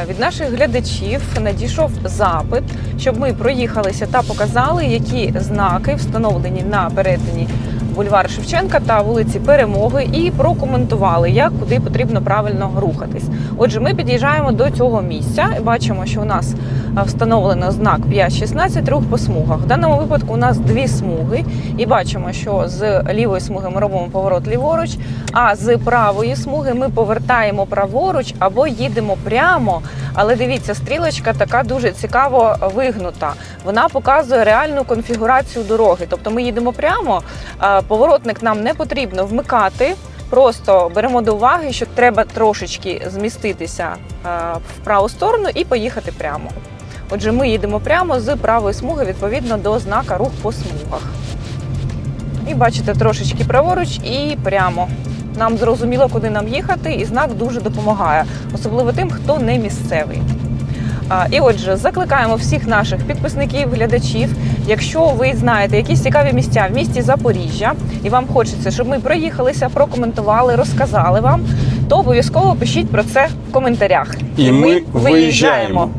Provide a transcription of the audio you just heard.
Е, Від наших глядачів надійшов запит, щоб ми проїхалися та показали, які знаки встановлені на перетині бульвару Шевченка та вулиці Перемоги, і прокоментували, як куди потрібно правильно рухатись. Отже, ми під'їжджаємо до цього місця і бачимо, що у нас встановлено знак 5.16 рух по смугах. В даному випадку у нас дві смуги, і бачимо, що з лівої смуги ми робимо поворот ліворуч, а з правої смуги ми повертаємо праворуч або їдемо прямо. Але дивіться, стрілочка така дуже цікаво вигнута. Вона показує реальну конфігурацію дороги. Тобто ми їдемо прямо, поворотник нам не потрібно вмикати. Просто беремо до уваги, що треба трошечки зміститися в праву сторону і поїхати прямо. Отже, ми їдемо прямо з правої смуги відповідно до знака рух по смугах. І бачите, трошечки праворуч і прямо. Нам зрозуміло, куди нам їхати, і знак дуже допомагає, особливо тим, хто не місцевий. І отже, закликаємо всіх наших підписників, глядачів. Якщо ви знаєте якісь цікаві місця в місті Запоріжжя, і вам хочеться, щоб ми проїхалися, прокоментували, розказали вам, то обов'язково пишіть про це в коментарях. І ми виїжджаємо.